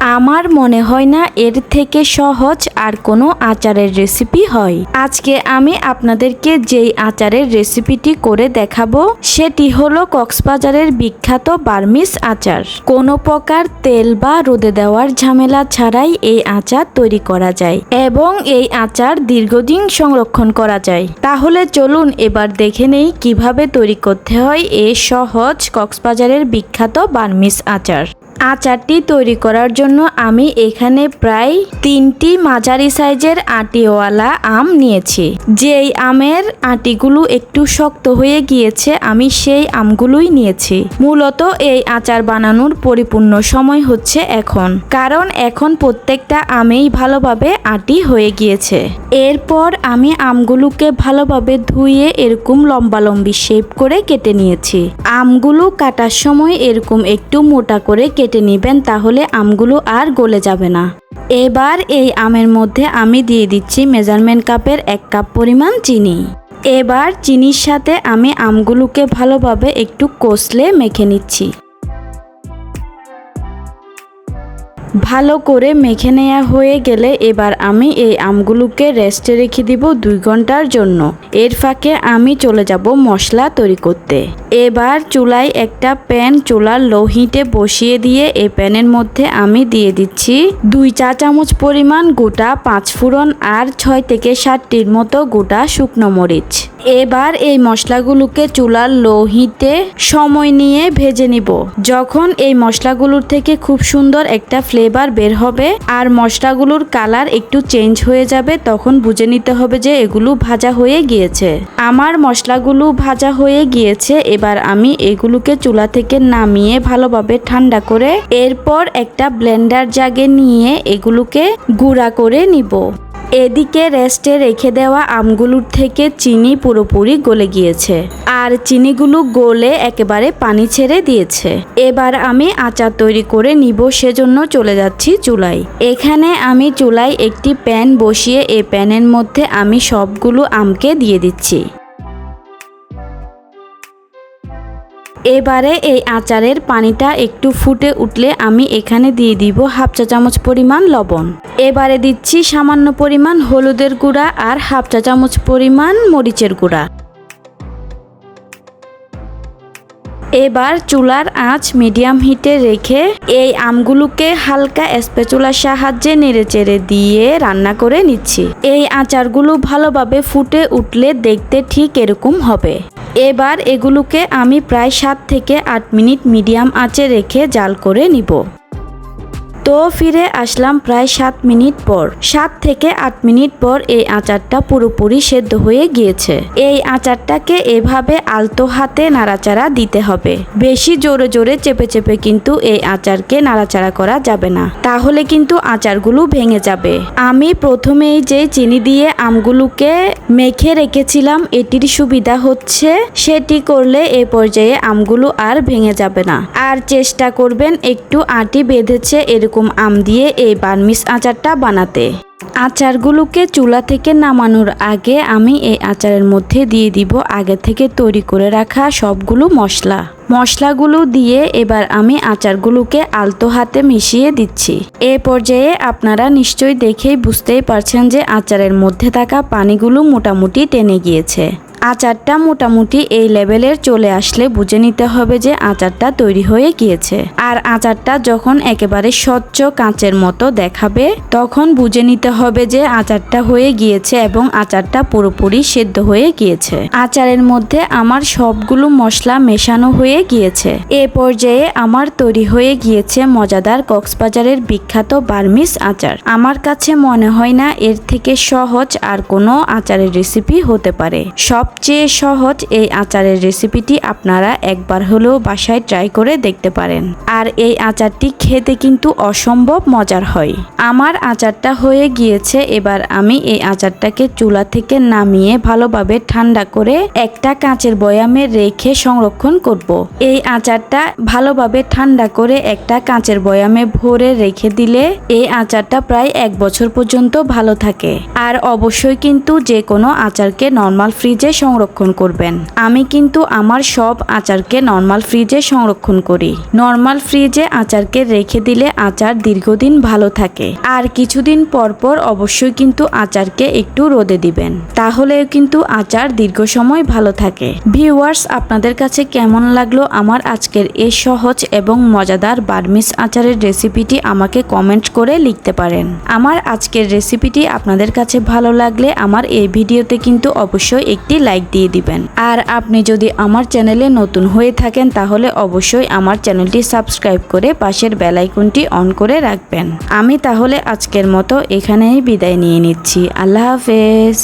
আমার মনে হয় না এর থেকে সহজ আর কোনো আচারের রেসিপি হয়। আজকে আমি আপনাদেরকে যেই আচারের রেসিপিটি করে দেখাবো, সেটি হলো কক্সবাজারের বিখ্যাত বার্মিস আচার। কোনো প্রকার তেল বা রোদে দেওয়ার ঝামেলা ছাড়াই এই আচার তৈরি করা যায় এবং এই আচার দীর্ঘদিন সংরক্ষণ করা যায়। তাহলে চলুন এবার দেখে নেই কীভাবে তৈরি করতে হয় এই সহজ কক্সবাজারের বিখ্যাত বার্মিস আচার। আচারটি তৈরি করার জন্য আমি এখানে প্রায় তিনটি মাঝারি সাইজের আটিওয়ালা আম নিয়েছি। যেই আমের আটিগুলো একটু শক্ত হয়ে গিয়েছে, আমি সেই আমগুলোই নিয়েছি। মূলত এই আচার বানানোর পরিপূর্ণ সময় হচ্ছে এখন, কারণ এখন প্রত্যেকটা আমেই ভালোভাবে আটি হয়ে গিয়েছে। এরপর আমি আমগুলোকে ভালোভাবে ধুয়ে এরকম লম্বা লম্বি শেপ করে কেটে নিয়েছি। আমগুলো কাটার সময় এরকম একটু মোটা করে কেটে নেবেন, তাহলে আমগুলো আর গলে যাবে না। এবার এই আমের মধ্যে আমি দিয়ে দিচ্ছি মেজারমেন্ট কাপের এক কাপ পরিমাণ চিনি। এবার চিনির সাথে আমি আমগুলোকে ভালোভাবে একটু কষলে মেখে নিচ্ছি। ভালো করে মেখে নেওয়া হয়ে গেলে এবার আমি এই আমগুলোকে রেস্টে রেখে দিব দুই ঘণ্টার জন্য। এর ফাঁকে আমি চলে যাব মশলা তৈরি করতে। এবার চুলায় একটা প্যান চুলার লো হিটে বসিয়ে দিয়ে এই প্যানের মধ্যে আমি দিয়ে দিচ্ছি দুই চা চামচ পরিমাণ গোটা পাঁচ ফোড়ন আর ছয় থেকে সাতটির মতো গোটা শুকনো মরিচ। এবার এই মশলাগুলোকে চুলার লোহিতে সময় নিয়ে ভেজে নিব। যখন এই মশলাগুলোর থেকে খুব সুন্দর একটা ফ্লেভার বের হবে আর মশলাগুলোর কালার একটু চেঞ্জ হয়ে যাবে, তখন বুঝে নিতে হবে যে এগুলো ভাজা হয়ে গিয়েছে। আমার মশলাগুলো ভাজা হয়ে গিয়েছে, এবার আমি এগুলোকে চুলা থেকে নামিয়ে ভালোভাবে ঠান্ডা করে এরপর একটা ব্লেন্ডার জাগে নিয়ে এগুলোকে গুঁড়া করে নিব। এদিকে রেস্টে রেখে দেওয়া আমগুলোর থেকে চিনি পুরোপুরি গলে গিয়েছে। আর চিনিগুলো গলে একেবারে পানি ছেড়ে দিয়েছে। এবার আমি আচার তৈরি করে নিব, সেজন্য চলে যাচ্ছি চুলায়। এখানে আমি চুলায় একটি প্যান বসিয়ে এই প্যানের মধ্যে আমি সবগুলো আমকে দিয়ে দিচ্ছি। এবারে এই আচারের পানিটা একটু ফুটে উঠলে আমি এখানে দিয়ে দিব হাফ চা চামচ পরিমাণ লবণ। এবারে দিচ্ছি সামান্য পরিমাণ হলুদের গুঁড়া আর হাফ চা চামচ পরিমাণ মরিচের গুঁড়া। এবার চুলার আঁচ মিডিয়াম হিটে রেখে এই আমগুলোকে হালকা স্পেচুলার সাহায্যে নেড়েচেড়ে দিয়ে রান্না করে নিচ্ছি। এই আচারগুলো ভালোভাবে ফুটে উঠলে দেখতে ঠিক এরকম হবে। এবার এগুলোকে আমি প্রায় সাত থেকে আট মিনিট মিডিয়াম আঁচে রেখে জাল করে নিব। তো ফিরে আসলাম প্রায় সাত মিনিট পর। সাত থেকে আট মিনিট পর এই আচারটা পুরোপুরি সেদ্ধ হয়ে গিয়েছে। এই আচারটাকে এভাবে আলতো হাতে নাড়াচাড়া দিতে হবে। বেশি জোরে জোরে চেপে চেপে কিন্তু এই আচারকে নাড়াচাড়া করা যাবে না। তাহলে কিন্তু আচারগুলো ভেঙে যাবে। আমি প্রথমেই যে চিনি দিয়ে আমগুলোকে মেখে রেখেছিলাম, এটির সুবিধা হচ্ছে সেটি করলে এ পর্যায়ে আমগুলো আর ভেঙে যাবে না। আর চেষ্টা করবেন একটু আটি বেঁধেছে এরকম আম দিয়ে এই বার্মিস আচারটা বানাতে। আচারগুলোকে চুলা থেকে নামানোর আগে আমি এই আচারের মধ্যে দিয়ে দিব আগে থেকে তৈরি করে রাখা সবগুলো মশলা। মশলাগুলো দিয়ে এবার আমি আচারগুলোকে আলতো হাতে মিশিয়ে দিচ্ছি। এ পর্যায়ে আপনারা নিশ্চয়ই দেখেই বুঝতেই পারছেন যে আচারের মধ্যে থাকা পানিগুলো মোটামুটি টেনে গিয়েছে। আচারটা মোটামুটি এই লেভেলের চলে আসলে বুঝে নিতে হবে যে আচারটা তৈরি হয়ে গিয়েছে। আর আচারটা যখন একেবারে স্বচ্ছ কাঁচের মতো দেখাবে, তখন বুঝে নিতে হবে যে আচারটা হয়ে গিয়েছে এবং আচারটা পুরোপুরি সেদ্ধ হয়ে গিয়েছে। আচারের মধ্যে আমার সবগুলো মশলা মেশানো হয়ে গিয়েছে। এ পর্যায়ে আমার তৈরি হয়ে গিয়েছে মজাদার কক্সবাজারের বিখ্যাত বার্মিস আচার। আমার কাছে মনে হয় না এর থেকে সহজ আর কোনো আচারের রেসিপি হতে পারে। সব সবচেয়ে সহজ এই আচারের রেসিপিটি আপনারা একবার হলেও বাসায় ট্রাই করে দেখতে পারেন। আর এই আচারটি খেতে কিন্তু অসম্ভব মজার হয়। আমার আচারটা হয়ে গিয়েছে, এবার আমি এই আচারটাকে চুলা থেকে নামিয়ে ভালোভাবে ঠান্ডা করে একটা কাঁচের বয়ামে রেখে সংরক্ষণ করব। এই আচারটা ভালোভাবে ঠান্ডা করে একটা কাঁচের বয়ামে ভরে রেখে দিলে এই আচারটা প্রায় এক বছর পর্যন্ত ভালো থাকে। আর অবশ্যই কিন্তু যে কোনো আচারকে নর্মাল ফ্রিজে সংরক্ষণ করবেন। আমি কিন্তু আমার সব আচারকে নর্মাল ফ্রিজে সংরক্ষণ করি। নর্মাল ফ্রিজে আচারকে রেখে দিলে আচার দীর্ঘদিন ভালো থাকে। আর কিছুদিন পর পর অবশ্যই কিন্তু আচারকে একটু রোদে দিবেন। তাহলেও কিন্তু আচার দীর্ঘ সময় ভালো থাকে। ভিউয়ার্স, আপনাদের কাছে কেমন লাগল আমার আজকের এই সহজ এবং মজাদার বার্মিস আচারের রেসিপিটি আমাকে কমেন্ট করে লিখতে পারেন। আমার আজকের রেসিপিটি আপনাদের কাছে ভালো লাগলে আমার এই ভিডিওতে কিন্তু অবশ্যই একটি লাইক দিয়ে দিবেন। আর আপনি যদি আমার চ্যানেলে নতুন হয়ে থাকেন, তাহলে অবশ্যই আমার চ্যানেলটি সাবস্ক্রাইব করে পাশের বেলাইকনটি অন করে রাখবেন। আমি তাহলে আজকের মতো এখানেই বিদায় নিয়ে নিচ্ছি। আল্লাহ হাফেজ।